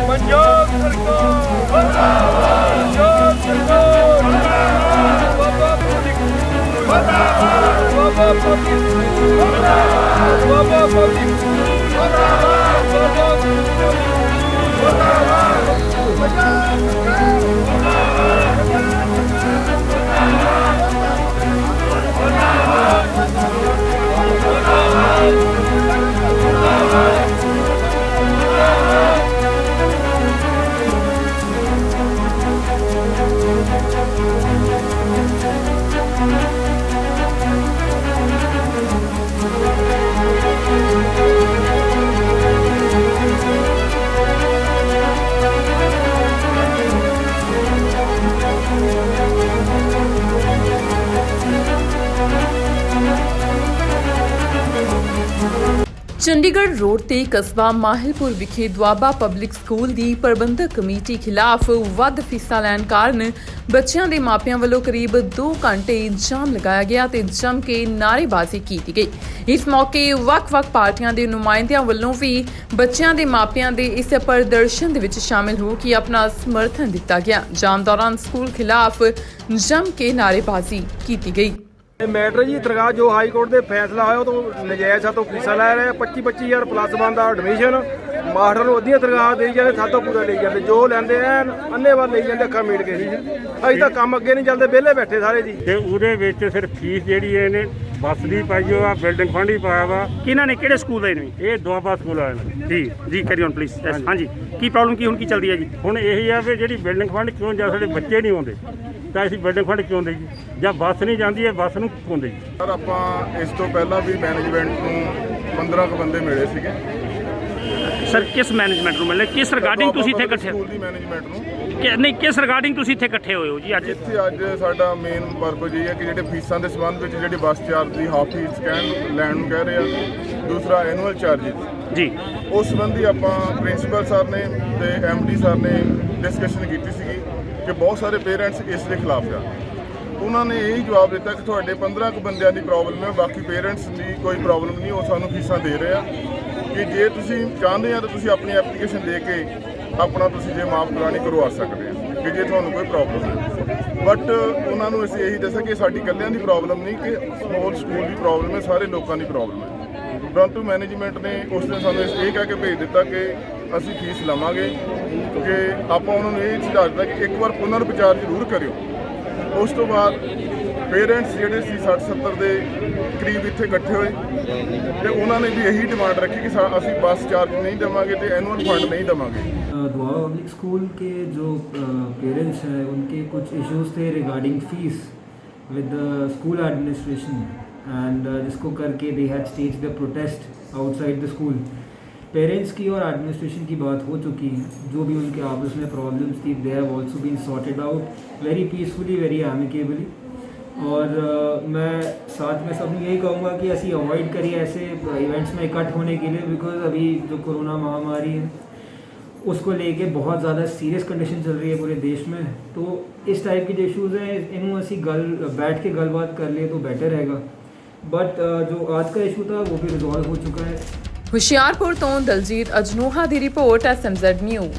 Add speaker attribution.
Speaker 1: ਪੰਜਾਬ ਸਰਕਾਰ ਮੁਰਦਾਬਾਦ ਪੰਜਾਬ ਸਰਕਾਰ ਮੁਰਦਾਬਾਦ Baba public school Baba public school Baba public school Baba
Speaker 2: Chandigarh road ਤੇ ਕਸਬਾ ਮਾਹਿਲਪੁਰ ਵਿਖੇ ਦੁਆਬਾ ਪਬਲਿਕ ਸਕੂਲ ਦੀ ਪ੍ਰਬੰਧਕ ਕਮੇਟੀ ਖਿਲਾਫ ਵੱਧ ਫੀਸਾਂ ਲੈਣ ਕਾਰਨ ਬੱਚਿਆਂ ਦੇ ਮਾਪਿਆਂ ਵੱਲੋਂ ਕਰੀਬ 2 ਘੰਟੇ ਜਾਮ ਲਗਾਇਆ ਗਿਆ ਤੇ ਜੰਮ ਕੇ ਨਾਅਰੇਬਾਜ਼ੀ ਕੀਤੀ ਗਈ। ਇਸ ਮੌਕੇ ਵੱਖ-ਵੱਖ ਪਾਰਟੀਆਂ ਦੇ ਨੁਮਾਇੰਦਿਆਂ ਵੱਲੋਂ ਵੀ ਬੱਚਿਆਂ ਦੇ ਮਾਪਿਆਂ ਦੇ ਇਸ ਪ੍ਰਦਰਸ਼ਨ ਦੇ ਵਿੱਚ ਸ਼ਾਮਿਲ ਹੋ ਕੇ ਆਪਣਾ ਸਮਰਥਨ ਦਿੱਤਾ ਗਿਆ। ਜਾਮ ਦੌਰਾਨ ਸਕੂਲ ਖਿਲਾਫ ਜੰਮ ਕੇ ਨਾਅਰੇਬਾਜ਼ੀ ਕੀਤੀ ਗਈ।
Speaker 1: ਇਹ ਮੈਟਰ ਜੀ ਦਰਗਾਹ ਜੋ ਹਾਈ ਕੋਰਟ ਦੇ ਫੈਸਲਾ ਹੋਇਆ ਉਹ ਤੋਂ ਨਜਾਇਜ਼ ਸਾਤੋਂ ਫੀਸਾਂ ਲੈ ਰਹੇ 25 25000 ਪਲੱਸ ਵਨ ਦਾ ਐਡਮਿਸ਼ਨ ਮਾਸਟਰ ਨੂੰ ਅੱਧੀਆਂ ਦਰਗਾਹ ਦੇਈ ਜਾਂਦੇ ਸਾਤੋਂ ਪੂਰਾ ਲਈ ਜਾਂਦੇ। ਜੋ ਲੈਂਦੇ ਐਨ ਅੰਨੇ ਵਾਰ ਲਈ ਜਾਂਦੇ ਅੱਖਾਂ ਮੀਟ ਕੇ ਅਸੀਂ ਤਾਂ ਕੰਮ ਅੱਗੇ ਨਹੀਂ ਚੱਲਦੇ ਵਿਹਲੇ ਬੈਠੇ ਸਾਰੇ ਜੀ।
Speaker 3: ਤੇ ਉਹਦੇ ਵਿੱਚ ਸਿਰਫ ਫੀਸ ਜਿਹੜੀ ਹੈ ਇਹਨੇ ਬੱਸ ਦੀ ਪਾਈ ਹੋਆ ਬਿਲਡਿੰਗ ਫੰਡ ਹੀ ਪਾਇਆ ਵਾ।
Speaker 4: ਕਿਹਨਾਂ ਨੇ ਕਿਹੜੇ ਸਕੂਲ ਦੇ ਨੇ
Speaker 3: ਇਹ ਦੁਆਬਾ ਸਕੂਲ ਵਾਲਿਆਂ ਨੇ।
Speaker 4: ਜੀ ਜੀ ਕੈਰੀ ਔਨ ਪਲੀਜ਼ ਹਾਂਜੀ। ਕੀ ਪ੍ਰੋਬਲਮ ਕੀ ਹੁਣ ਕੀ ਚੱਲਦੀ ਹੈ ਜੀ?
Speaker 3: ਹੁਣ ਇਹੀ ਆ ਵੀ ਜਿਹੜੀ ਬਿਲਡਿੰਗ ਫੰਡ ਕਿਉਂ ਜਾਂ ਸਾਡੇ ਬੱਚੇ ਨਹੀਂ ਆਉਂਦੇ ਤਾਂ ਅਸੀਂ ਬਿਲਡਿੰਗ ਫੰਡ ਕਿਉਂ ਦੇਈਏ ਜਾਂ। ਬੱਸ ਨਹੀਂ ਜਾਂਦੀ ਹੈ ਬੱਸ ਨੂੰ ਕਿਉਂ ਦੇਈਏ
Speaker 5: ਸਰ ਆਪਾਂ ਇਸ ਤੋਂ ਪਹਿਲਾਂ ਵੀ ਮੈਨੇਜਮੈਂਟ ਨੂੰ 15 ਕੁ ਬੰਦੇ ਮਿਲੇ ਸੀਗੇ।
Speaker 4: ਸਰ ਕਿਸ ਮੈਨੇਜਮੈਂਟ ਨੂੰ ਮਿਲੇ? ਕਿਸ ਰਿਗਾਰਡਿੰਗ ਤੁਸੀਂ ਇੱਥੇ ਇਕੱਠੇ
Speaker 5: ਸਕੂਲ ਦੀ ਮੈਨੇਜਮੈਟ ਨੂੰ।
Speaker 4: ਕਿ- ਨਹੀਂ ਕਿਸ ਰਿਗਾਰਡਿੰਗ ਤੁਸੀਂ ਇੱਥੇ ਇਕੱਠੇ ਹੋਏ ਹੋ ਜੀ ਅੱਜ?
Speaker 5: ਇੱਥੇ ਅੱਜ ਸਾਡਾ ਮੇਨ ਪਰਪਸ ਇਹ ਹੈ ਕਿ ਜਿਹੜੇ ਫੀਸਾਂ ਦੇ ਸੰਬੰਧ ਵਿੱਚ ਜਿਹੜੇ ਬੱਸ ਚਾਰਜ ਦੀ ਹਾਫ ਫੀਸ ਕਹਿਣ ਲੈਣ ਨੂੰ ਕਹਿ ਰਹੇ ਆ। ਦੂਸਰਾ ਐਨੂਅਲ ਚਾਰजेस
Speaker 4: ਜੀ।
Speaker 5: ਉਸ ਸੰਬੰਧੀ ਆਪਾਂ ਪ੍ਰਿੰਸੀਪਲ ਸਰ ਨੇ ਤੇ ਐਮਡੀ ਸਰ ਨੇ ਡਿਸਕਸ਼ਨ ਕੀਤੀ ਸੀਗੀ। ਕਿ ਬਹੁਤ ਸਾਰੇ ਪੇਰੈਂਟਸ ਇਸ ਦੇ ਖਿਲਾਫ ਆ। ਉਹਨਾਂ ਨੇ ਇਹ ਜਵਾਬ ਦਿੱਤਾ ਕਿ ਤੁਹਾਡੇ 15 ਕੁ ਬੰਦਿਆਂ ਦੀ ਪ੍ਰੋਬਲਮ ਹੈ ਬਾਕੀ ਪੇਰੈਂਟਸ ਦੀ ਕੋਈ ਪ੍ਰੋਬਲਮ ਨਹੀਂ, ਉਹ ਸਾਨੂੰ ਫੀਸਾਂ ਦੇ ਰਹੇ ਆ। ਕਿ ਜੇ ਤੁਸੀਂ ਚਾਹੁੰਦੇ ਆ ਤਾਂ ਤੁਸੀਂ ਆਪਣੀ ਐਪਲੀਕੇਸ਼ਨ ਦੇ ਕੇ ਆਪਣਾ ਤੁਸੀਂ ਜੇ ਮਾਫ ਕਰਾਣੀ ਕਰਵਾ ਸਕਦੇ ਆ, ਕਿ ਜੇ ਤੁਹਾਨੂੰ ਕੋਈ ਪ੍ਰੋਬਲਮ ਹੈ ਬਟ ਉਹਨਾਂ ਨੂੰ ਅਸੀਂ ਇਹੀ ਦੱਸਿਆ ਕਿ ਸਾਡੀ ਇਕੱਲਿਆਂ ਦੀ ਪ੍ਰੋਬਲਮ ਨਹੀਂ, ਕਿ ਸਮੋਲ ਸਕੂਲ ਦੀ ਪ੍ਰੋਬਲਮ ਹੈ ਸਾਰੇ ਲੋਕਾਂ ਦੀ ਪ੍ਰੋਬਲਮ ਹੈ ਪਰੰਤੂ ਮੈਨੇਜਮੈਂਟ ਨੇ ਉਸ ਦਿਨ ਸਾਨੂੰ ਇਹ ਕਹਿ ਕੇ ਭੇਜ ਦਿੱਤਾ ਕਿ ਅਸੀਂ ਫੀਸ ਲਵਾਂਗੇ ਕਿ ਆਪਾਂ ਉਹਨਾਂ ਨੂੰ ਇਹ ਸੁਝਾਅ ਦਿੱਤਾ ਕਿ ਇੱਕ ਵਾਰ ਪੁਨਰ ਵਿਚਾਰ ਜ਼ਰੂਰ ਕਰਿਓ ਉਸ ਤੋਂ ਬਾਅਦ ਪੇਰੈਂਟਸ ਜਿਹੜੇ ਸੀ 60 70 ਦੇ ਕਰੀਬ ਇੱਥੇ ਇਕੱਠੇ ਹੋਏ ਤੇ ਉਹਨਾਂ ਨੇ ਵੀ ਇਹੀ ਡਿਮਾਂਡ ਰੱਖੀ ਕਿ ਸਾ- ਅਸੀਂ ਬੱਸ ਚਾਰਜ ਨਹੀਂ ਦੇਵਾਂਗੇ ਤੇ ਐਨੂਅਲ ਫੰਡ नहीं देवांगे
Speaker 6: दुआ पब्लिक स्कूल के जो पेरेंट्स हैं उनके कुछ इश्यूज थे regarding fees with the school administration and जिसको करके they had stage the protest outside the school parents की और एडमिनिस्ट्रेशन की बात हो चुकी है। जो भी उनके आपस में प्रॉब्लम्स थी they have also been sorted out very peacefully very amicably और uh, मैं साथ में सब यही कहूँगा कि ऐसी अवॉइड करिए ऐसे इवेंट्स में इकट्ठ होने के लिए बिकॉज़ अभी जो कोरोना महामारी है उसको लेके बहुत ज़्यादा सीरियस कंडीशन चल रही है पूरे देश में। तो इस टाइप के जो इशूज़ हैं इनमें ऐसी गल बैठ के गलबात कर लिए तो बेटर रहेगा। बट uh, जो आज का इशू था वो भी रिजॉल्व हो चुका है।
Speaker 2: ਹੁਸ਼ਿਆਰਪੁਰ ਤੋਂ ਦਲਜੀਤ ਅਜਨੋਹਾ ਦੀ ਰਿਪੋਰਟ ਐਸਐਮਜ਼ੈਡ ਨਿਊਜ਼।